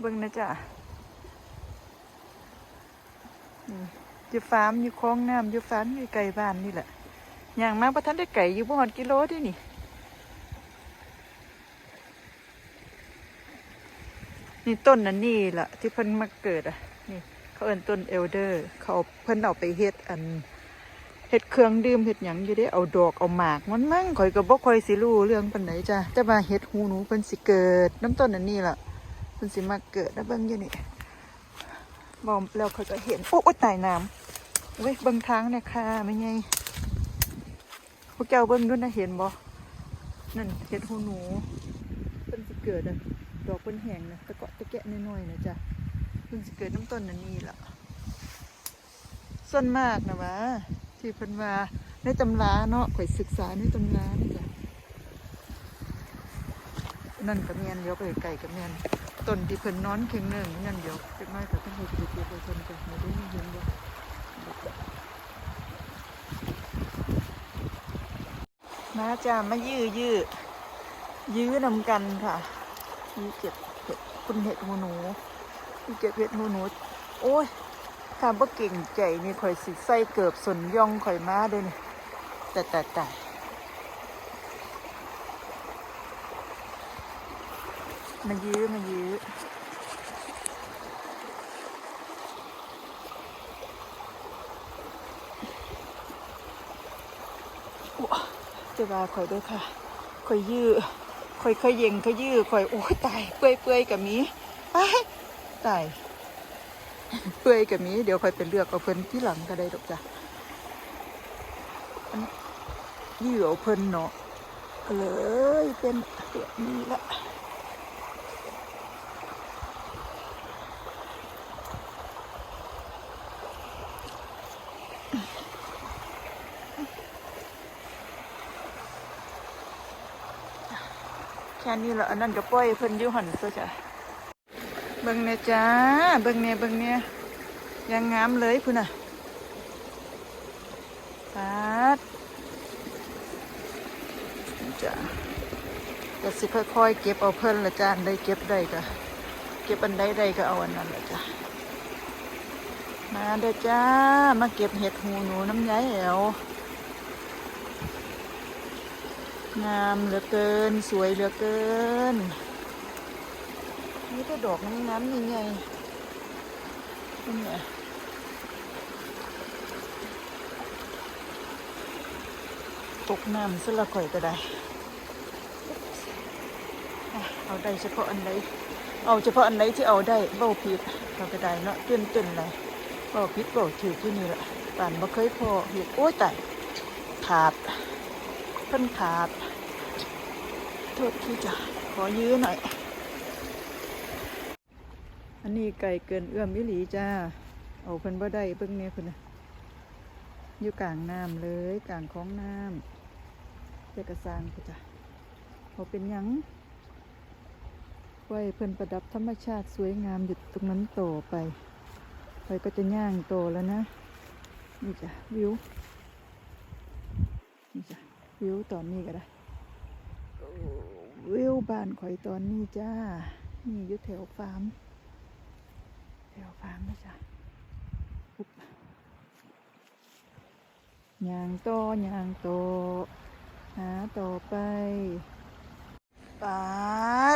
เบิ่งนะจ๊ะนี่อยู่ฟาร์มอยู่คลองน้ำอยู่ฟาร์มอยู่ไก่บ้านนี่แหละอย่างมากประทันได้ไก่อยู่บ่หอดกิโลเด้วยนี่นี่ต้นนั่นนี่แหละที่เพิ่นมาเกิดอะนี่เขาเอิ้นต้นเอลเดอร์ เขาเพิ่นเอาไปเฮ็ดอันเฮ็ดเครื่องดื่มเฮ็ดหยังอยู่ได้เอาดอกเอาหมากมันมั่งข่อยก็บ่ค่อยสิรู้เรื่องปานไหนจ้ะแต่ว่าเฮ็ดหูหนูเพิ่นสิเกิด น้ำต้นอันนี้ล่ะ เพิ่นสิมาเกิดนะเบิ่งอยู่นี่บอมแล้วเขาก็เห็น โอ้ยตายน้ำเว้ยเบิ่งทางเนี่ยค่ะไม่ไงพวกเจ้าเบิ่งด้วยนะเห็นบ่นั่นเฮ็ดหูหนูเพิ่นสิเกิดอะดอกเพิ่นแห้งนะตะเกาะตะแกะน้อยๆนะจ้ะเพิ่นสิเกิดน้ำต้นอันนี้ล่ะส่วนมากนะวะที่เพิ่นว่าในตำราเนาะข่อยศึกษาในตำรานะจ๊ะ นั่นกับเมียนเดี๋ยไก่กับเมียนต้นที่เพิ่นนอนเข่งหนึ่งเดี๋ยวเล็กน้อยก็ต้องไปดูเกี่ยวกับเพิ่นไม่ได้ยินเห็นบ่มาจ้ามายื้อยื้อยื้อนำกันค่ะยื้อเก็บเห็ดคุณเห็ดหูหนูยื้อเก็บเห็ดหูหนู โอ้ยถ้าบ่เก่งใจนี่ข่อยสิใส่เกือบสนย่องข่อยมาเด้นี่แต่แต่แต่ มายื้อมายื้ออุ๊ยจะว่าข่อยด้วยค่ะข่อยยื้อข่อยเคยเย็งเคยยื้อข่อยโอ้ยตายเปื่อยเปื่อยกับมีตายตายเปื่อยกับมีเดี๋ยวค่อยไปเลือกเอาเพิ่นที่หลังก็ได้ดอกจ้ะยื่อเอาเพิ่นเนาะเลยเป็นแบบนี้ละ ค่นี้และอันนั้นก็ปล่อยเพิ่นอยู่หันซะจ้ะเบิ่งเนี่ยจ้าเบิ่งเนี่ยเบิ่งเนี่ยยังงามเลยพุ่นน่ะปัดจ้าก็สิค่อยๆเก็บเอาเพิ่นละจ้าอันใดเก็บได้ก็เก็บอันใดได้ก็เอาอันนั้นละจ้ามาเด้อจ้ามาเก็บเห็ดหูหนูน้ำยายแอว งามเหลือเกิน สวยเหลือเกิน นี่ก็ดอกน้ำน้ำยังไงนี่ไงตกน้ำสละข่อยก็ได้ เอาได้เฉพาะอันไหนเอาเฉพาะอันไหนที่เอาได้เบ้าผิดเราก็ได้เนาะเตือนเตือนเลยเบ้าผิดเบ้าถือที่นี่แหละป่านบ่เคยพอเห็ดโอ้ยตายขาด เพิ่นขาด โทษที่จะขอยื้อหน่อย อันนี้ไก่เกินเอื้อมวิหลีจ้า เอาเพิ่นบ่ได้เบิ่งเนี่ยเพิ่นะอยู่กลางน้ำเลยกลางของน้ำเจ้ากระซางจ้ะเขาเป็นยังไว้เพิ่นประดับธรรมชาติสวยงามอยู่ตรงนั้นโตไป ไปก็จะย่างโตแล้วนะ นี่จ้ะวิว นี่จ้ะ วิวตอนนี้ก็ได้วิวบ้านข่อยตอนนี้จ้า นี่อยู่แถวฟาร์มแถวฟาร์มนะจ๊ะปุ๊บยางโตยางโตหาต่อไปปา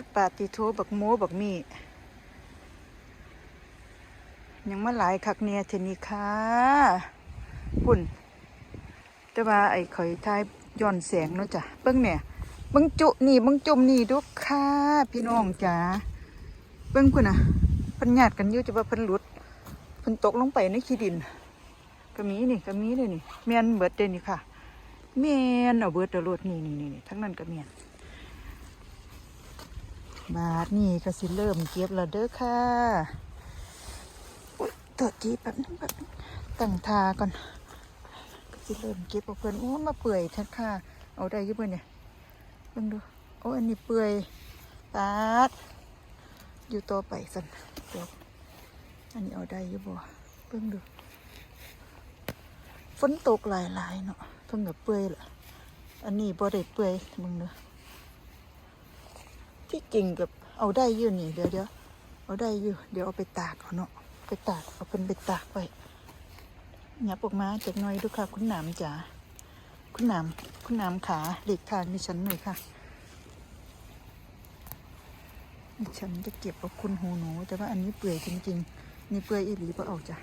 ดปาดติโทบักโมบักมียังมาหลายคักเนี่ยเทนี่ค่ะพุ่น แต่ว่าไอ้ข่อยทาย ย้อนแสงเนาะจ้ะเบิ้งเนี่ยเบิ้งจุนี่เบิ้งจมนี่ดูค่ะพี่น้องจ๋าเบิ้งพุ่นอะพิ่นญาติกันอยู่จะว่าพิ่นหลุดพิ่นตกลงไปในขี้ดินก็มีนี่ก็มีเลยนี่แม่นเบิดเดนี่ค่ะแม่นเอาเบิดเอารถนี่นี่นี่นี่ทั้งนั้นก็แม่นบาทนี่ก็สิเริ่มเก็บแล้วเด้อค่ะอุ๊ยตัวจีแป๊บนึงแป๊บนึงตั้งทาก่อน สิเริ่มเก็บเอาเพิ่นโอ้มาเปื่อยทัดค่ะ เอาได้ยี่เพิ่นเนี่ยเบิ่งดูโอ้อันนี้เปื่อยปาดอยู่ต่อไปสันเดี๋ยวอันนี้เอาได้ยู่บ่เพิ่งดูฝนตกหลายๆเนาะเพิ่งกับเปื่อยละอันนี้บ่ได้เปื่อยมึงเนาะที่จริงกับเอาได้อยู่นี่เดี๋ยวเดี๋ยวเอาเอาได้อยู่ เดี๋ยวเอาไปตากเอาเนาะไปตากเอาเป็นไปตากไว้ หยับออกมาจากหน้อยดูค่ะ คุณหนามจ๋าคุณหนามคุณหนามขาหลีกทางดิฉันหน่อยค่ะดิฉันจะเก็บเอาคุณหูหนูแต่ว่าอันนี้เปื่อยจริงๆนี่เปื่อยอีหลีเพราะเอาจ้ะ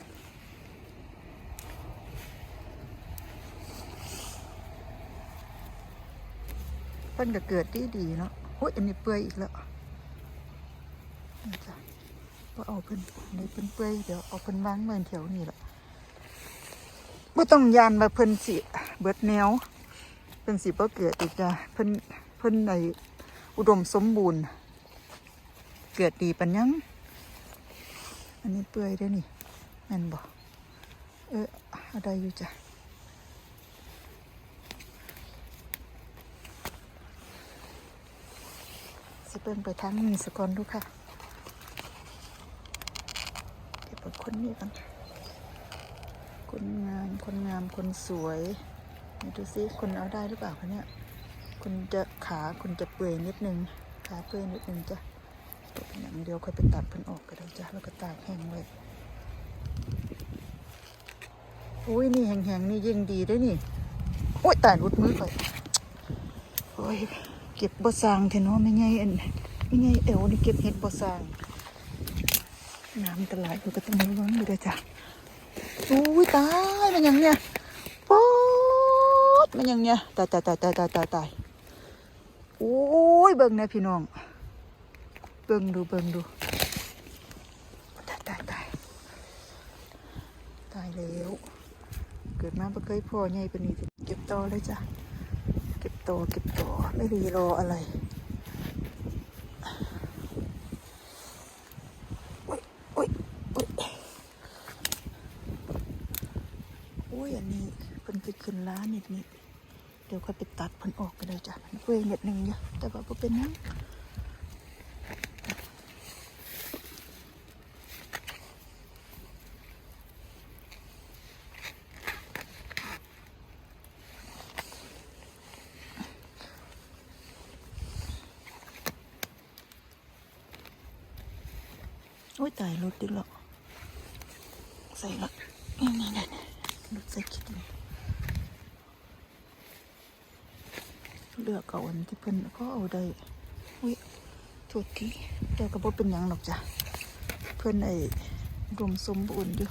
เพิ่นก็เกิดดีดีเนาะโอ้ยอันนี้เปื่อยอีกแล้วจ้ะว่าเอาเพิ่นนนี้เพิ่นเปื่อยเดี๋ยวเอาเพิ่นวางเมือนแถวนี้แหละ บ่ต้องยานมาเพิ่นสิเบิดแนวเพิ่นสิบ่เกิดอีกจ้ะเพิ่นเพิ่นในอุดมสมบูรณ์ เกิดดีปัญญังอันนี้เปื่อยได้นี่แม่นบ่เอออาได้อยู่จ้ะสิเบิ่งไปทางนี้สก่อนดูค่ะเดี๋ยวเปิดคนนี้กัน คนงาม คนงาม คนสวยไหนดูซิคนเอาได้หรือเปล่าคะเนี่ยคุณจะขาคุณจะเปื่อยนิดนึง ขาเปื่อยนิดนึงจ้ะตัวเป็นอย่างเดียวค่อยไปตัดเพิ่นออกก็ได้จ้ะแล้วก็ตากแห้งไว้อุ้ยนี่แห้งๆนี่ยิ่งดีด้วยนี่โอ้ยตายรุดมือไปโอ้ยเก็บบ่สางเถอะเนาะไม่ไงอันไม่ไงเอวนี่เก็บเห็ดบ่สาง น้ำตลาดก็ต้องระวังด้วยจ้ะ อุ้ยตายมันยังเนี่ยป๊อดมันยังเนี่ยตายตายตายตายตายตายตายโอ้ยเบิ่งนะพี่น้อง เบิ่งดูเบิ่งดูตายตายตายตายแล้วเกิดมาบ่เคยพ่อใหญ่ปานนี้เก็บต่อเลยจ้ะเก็บตัวเก็บตัวไม่รีรออะไรอุ้ยอุ้ยอุ้ย อุ้ยอันนี้เพิ่นไปขึ้นร้านนิดนิดเดี๋ยวค่อยไปตัดเพิ่นออกก็ได้จ้ะมันเปื่อยนิดนึงเนี่ยแต่ว่าบ่เป็นหยังอุ้ยตายรถดิหรอใส่ละนี่นี่นี่ รถใส่คิดเลยเลือกเอาอันที่เพิ่นก็เอาได้อุ้ยโทษทีแต่ก็บ่เป็นหยังหรอกจ้ะ เพิ่นไอ้รวมสมบูรณ์อยู่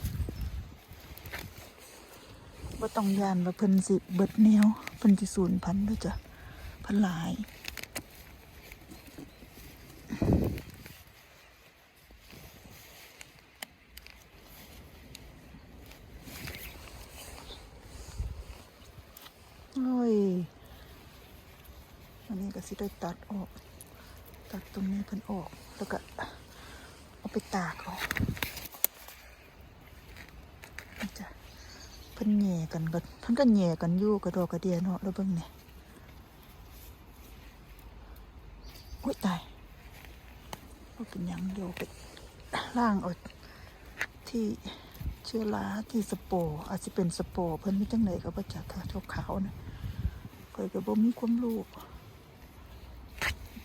บ่ต้องยานว่าเพิ่นสิเบิดแนวเพิ่นสิสูญพันธุ์เด้อจ้ะเพันหลาย ยอันนี้ก็สิได้ตัดออก ตัดตรงนี้เพิ่นออก แล้วก็เอาไปตากออกนี่จ้ะเพิ่นแหย่กันก็เพิ่นก็แหย่กันอยู่กระดอกกระเดียเนาะแล้วเบิ่งเนี่ยอุ้ยตายว่าเป็นยังเดียวไปล่างเอาที่เชื้อราที่สโปร์อาจจะเป็นสโปร์เพิ่นไมีจังไหนก็บ่จักค่ะขาวๆนะ เคยก็บ่มีความรู้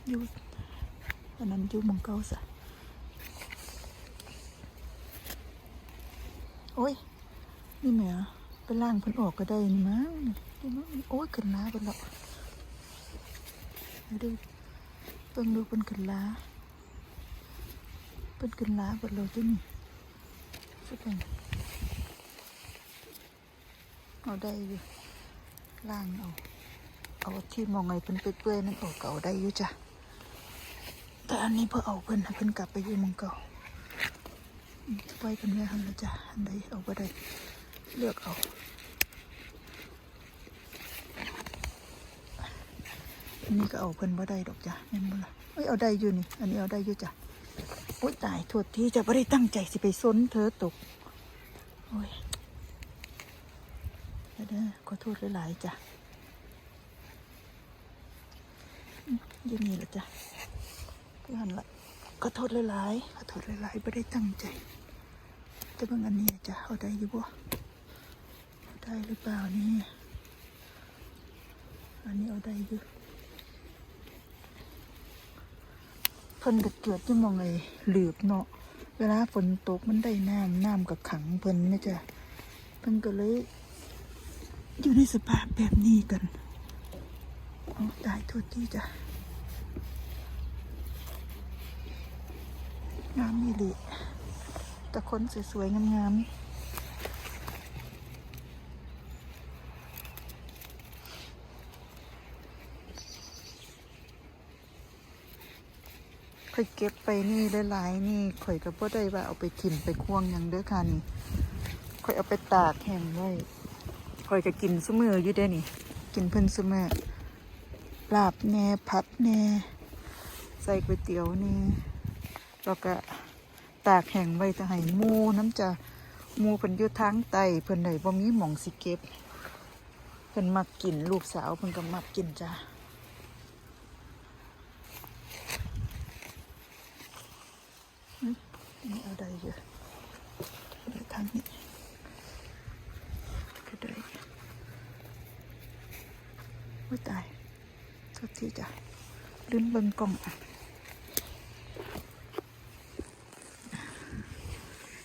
อยู่อันนั้นอยู่มองเก่าซะโอ้ย นี่แม่ไปล่างเพิ่นออกก็ได้นี่มั้งนี่มั้งโอ้ยขึ้นล้าเพิ่นแล้วดูเบิ่งดูเพิ่นขึ้นล้าเพิ่นขึ้นล้าเบิดแล้วจ้ะนี่สักหน่อยเอาได้อยู่ล่างเอา เอาที่มองไงเพิ่นเปื่อยๆนั่นออกก็เอาได้อยู่จ้ะแต่อันนี้เพื่อเอาเพิ่นให้เพิ่นกลับไปอยู่มองเก่าไว้เพิ่นไว้หันละจ้ะอันใดเอาบ่ได้เลือกเอาอันนี้ก็เอาเพิ่นบ่ได้ดอกจ้ะแม่นบ่ล่ะเอ้ยเอาได้อยู่นี่ อันนี้เอาได้อยู่จ้ะโอ้ยตายโทษที่จะบ่ได้ตั้งใจสิไปซนเธอตกโอ้ยเดี๋ยวเด้อขอโทษหลายๆจ้ะ อยู่นี่ละจ้ะคือหันละขอโทษหลายๆขอโทษหลายๆไม่ได้ตั้งใจ แต่บางอันนี้จ้ะเอาได้อยู่บ่เอาได้หรือเปล่านี่อันนี้เอาได้อยู่เพิ่นก็เกิดจะมองไอ้หลืบเนาะเวลาฝนตกมันได้น้ำน้ำกับขังเพิ่นนะจ๊ะเพิ่นก็เลย อยู่ในสภาพแบบนี้กันโอ้ตายโทษที่จ้ะ งามมีหลีแต่คนสวยๆ งามๆข่อยเก็บไปนี่หลายๆนี่ข่อยก็บ่ได้ว่าเอาไปถิ่มไปควงยังเด้อค่ะนี่ข่อยเอาไปตากแห้งไว้ข่อยจะกินซุมืออยู่เด้นี่ กินเพิ่นซุมือลาบแน่ผัดแน่ใส่ก๋วยเตี๋ยวแนี่ แล้วก็ตากแห้งไว้จะให้มูน้ำจะมูเพิ่นอยู่ทางไตเพิ่นได้บ่มีหม่องสิเก็บเพิ่นมักกินลูกสาวเพิ่นก็มักกินจ้านี่เอาได้เยอะเดี๋ยวทางนี้ก็ได้อุ้ยตายโทษทีจ้ะลืมเบิ่งกล่องอะ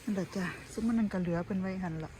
นั่นแห ละจ้ะซุมมันนั่นก็เหลือเป็นไว้หันละ